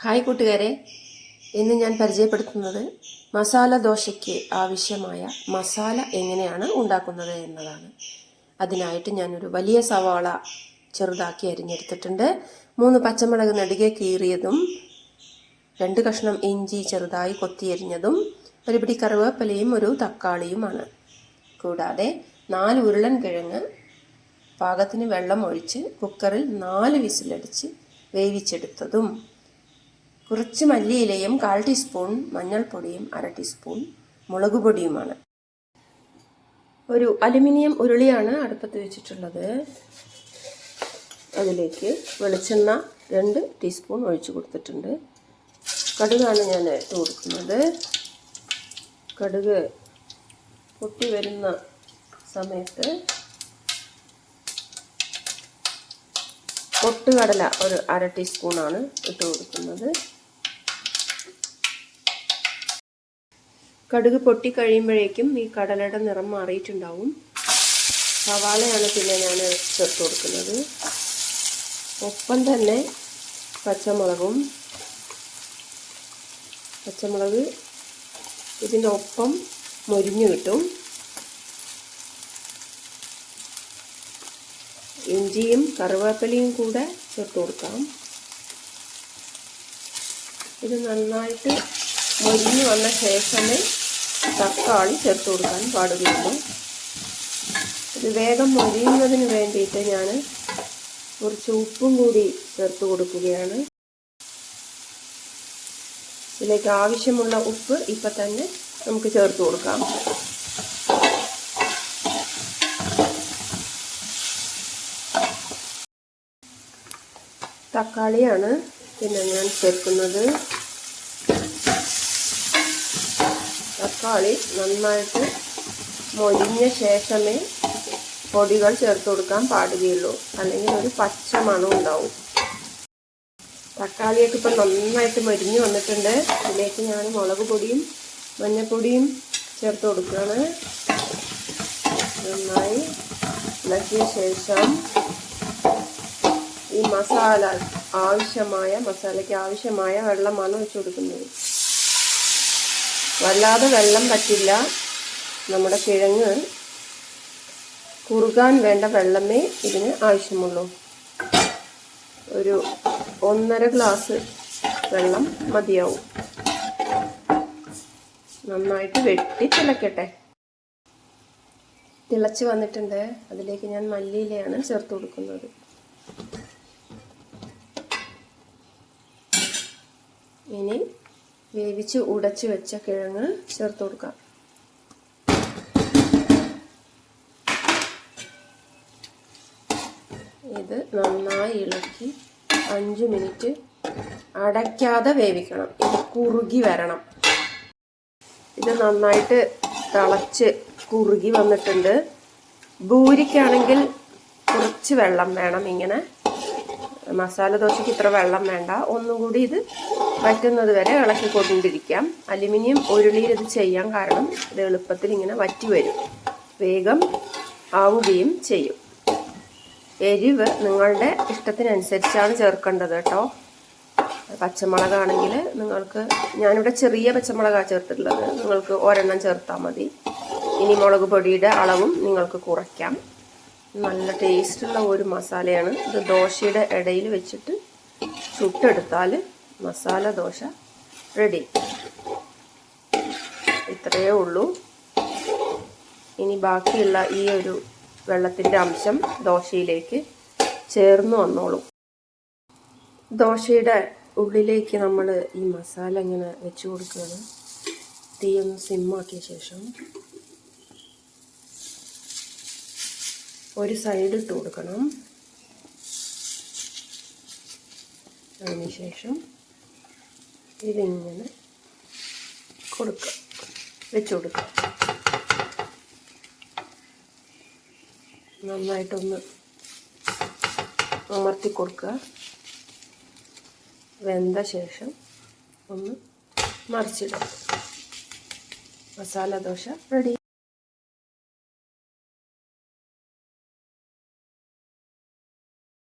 Hi കൂട്ടുകാരെ. ഇന്ന് ഞാൻ പരിചയപ്പെടുത്തുന്നത് മസാല ദോശയ്ക്ക് ആവശ്യമായ മസാല എങ്ങനെയാണ് ഉണ്ടാക്കുന്നത് എന്നതാണ്. അതിനായിട്ട് ഞാനൊരു വലിയ സവാള ചെറുതാക്കി അരിഞ്ഞെടുത്തിട്ടുണ്ട്. മൂന്ന് പച്ചമുളക് നടുകെ കീറിയതും രണ്ട് കഷ്ണം ഇഞ്ചി ചെറുതായി കൊത്തിയരിഞ്ഞതും ഒരു പിടി കറിവേപ്പിലയും ഒരു തക്കാളിയുമാണ്. കൂടാതെ നാല് ഉരുളൻ കിഴങ്ങ് പാകത്തിന് വെള്ളം ഒഴിച്ച് കുക്കറിൽ നാല് വിസിലടിച്ച് വേവിച്ചെടുത്തതും കുറച്ച് മല്ലിയിലയും കാൽ ടീസ്പൂൺ മഞ്ഞൾപ്പൊടിയും അര ടീസ്പൂൺ മുളക് പൊടിയുമാണ് ഒരു അലുമിനിയം ഉരുളിയാണ് അടുപ്പത്ത് വെച്ചിട്ടുള്ളത്. അതിലേക്ക് വെളിച്ചെണ്ണ രണ്ട് ടീസ്പൂൺ ഒഴിച്ചു കൊടുത്തിട്ടുണ്ട്. കടുകാണ് ഞാൻ ഇട്ട് കൊടുക്കുന്നത്. കടുക് പൊട്ടി വരുന്ന സമയത്ത് പൊട്ടുകടല ഒരു അര ടീസ്പൂണാണ് ഇട്ട് കൊടുക്കുന്നത്. കടുക് പൊട്ടി കഴിയുമ്പോഴേക്കും ഈ കടലയുടെ നിറം മാറിയിട്ടുണ്ടാവും. സവാളയാണ് പിന്നെ ഞാൻ ചേർത്ത് കൊടുക്കുന്നത്. ഒപ്പം തന്നെ പച്ചമുളകും. പച്ചമുളക് ഇതിന്റെ ഒപ്പം മൊരിഞ്ഞു കിട്ടും. ഇഞ്ചിയും കറിവേപ്പിലയും കൂടെ ചേർത്ത് കൊടുക്കാം. ഇത് നന്നായിട്ട് മൊരിഞ്ഞു വന്ന ശേഷമേ തക്കാളി ചേർത്ത് കൊടുക്കാൻ പാടുകയുള്ളൂ ഇത് വേഗം മൊരിയുന്നതിന് വേണ്ടിയിട്ട് ഞാൻ കുറച്ച് ഉപ്പും കൂടി ചേർത്ത് കൊടുക്കുകയാണ്. ഇതിലേക്ക് ആവശ്യമുള്ള ഉപ്പ് ഇപ്പം തന്നെ നമുക്ക് ചേർത്ത് കൊടുക്കാം. തക്കാളിയാണ് പിന്നെ ഞാൻ ചേർക്കുന്നത്. തക്കാളി നന്നായിട്ട് മൊരിഞ്ഞ ശേഷമേ പൊടികൾ ചേർത്ത് കൊടുക്കാൻ പാടുകയുള്ളൂ. അല്ലെങ്കിൽ ഒരു പച്ച മണം ഉണ്ടാവും. തക്കാളിയൊക്കെ ഇപ്പം നന്നായിട്ട് മൊരിഞ്ഞ് വന്നിട്ടുണ്ട്. ഇതിലേക്ക് ഞാൻ മുളക് പൊടിയും മഞ്ഞൾപ്പൊടിയും ചേർത്ത് കൊടുക്കുകയാണ്. നന്നായി ഇളക്കിയ ശേഷം ഈ മസാല ആവശ്യമായ മസാലയ്ക്ക് ആവശ്യമായ വെള്ളമാണ് ഒഴിച്ചു കൊടുക്കുന്നത്. വല്ലാതെ വെള്ളം പറ്റില്ല. നമ്മുടെ കിഴങ്ങ് കുറുകാൻ വേണ്ട വെള്ളമേ ഇതിന് ആവശ്യമുള്ളൂ. ഒരു ഒന്നര ഗ്ലാസ് വെള്ളം മതിയാവും. നന്നായിട്ട് വെട്ടി തിളക്കട്ടെ. തിളച്ച് വന്നിട്ടുണ്ട്. അതിലേക്ക് ഞാൻ മല്ലിയിലയാണ് ചേർത്ത് കൊടുക്കുന്നത്. ഇനി വേവിച്ച് ഉടച്ചു വെച്ച കിഴങ്ങ് ചേർത്ത് കൊടുക്കാം. ഇത് നന്നായി ഇളക്കി അഞ്ച് മിനിറ്റ് അടയ്ക്കാതെ വേവിക്കണം. ഇത് കുറുകി വരണം. ഇത് നന്നായിട്ട് തിളച്ച് കുറുകി വന്നിട്ടുണ്ട്. ഭൂരിക്കാണെങ്കിൽ കുറച്ച് വെള്ളം വേണം ഇങ്ങനെ മസാല ദോശയ്ക്ക് ഇത്ര വെള്ളം വേണ്ട. ഒന്നും കൂടി ഇത് വറ്റുന്നത് വരെ ഇളക്കിക്കൊണ്ടിരിക്കാം. അലുമിനിയം ഉരുളിയിൽ ഇത് ചെയ്യാൻ കാരണം ഇത് എളുപ്പത്തിൽ ഇങ്ങനെ വറ്റി വരും. വേഗം ആവുകയും ചെയ്യും. എരിവ് നിങ്ങളുടെ ഇഷ്ടത്തിനനുസരിച്ചാണ് ചേർക്കേണ്ടത് കേട്ടോ. പച്ചമുളകാണെങ്കിൽ നിങ്ങൾക്ക് ഞാനിവിടെ ചെറിയ പച്ചമുളകാണ് ചേർത്തിട്ടുള്ളത്. നിങ്ങൾക്ക് ഒരെണ്ണം ചേർത്താൽ മതി. ഇനി മുളക് പൊടിയുടെ അളവും നിങ്ങൾക്ക് കുറയ്ക്കാം. നല്ല ടേസ്റ്റുള്ള ഒരു മസാലയാണ്. ഇത് ദോശയുടെ ഇടയിൽ വെച്ചിട്ട് ചുട്ടെടുത്താൽ മസാല ദോശ റെഡി ഇത്രയേ ഉള്ളൂ. ഇനി ബാക്കിയുള്ള ഈ ഒരു വെള്ളത്തിന്റെ അംശം ദോശയിലേക്ക് ചേർന്ന് വന്നോളും. ദോശയുടെ ഉള്ളിലേക്ക് നമ്മൾ ഈ മസാല ഇങ്ങനെ വെച്ച് കൊടുക്കുകയാണ്. തീ ഒന്ന് സിമ്മാക്കിയ ശേഷം ഒരു സൈഡ് ഇട്ട് കൊടുക്കണം. അതിനുശേഷം ഇതിങ്ങനെ കൊടുക്കുക. വെച്ച് കൊടുക്കുക. നന്നായിട്ടൊന്ന് അമർത്തി കൊടുക്കുക. വെന്ത ശേഷം ഒന്ന് മറിച്ചിടുക. മസാല ദോശ റെഡി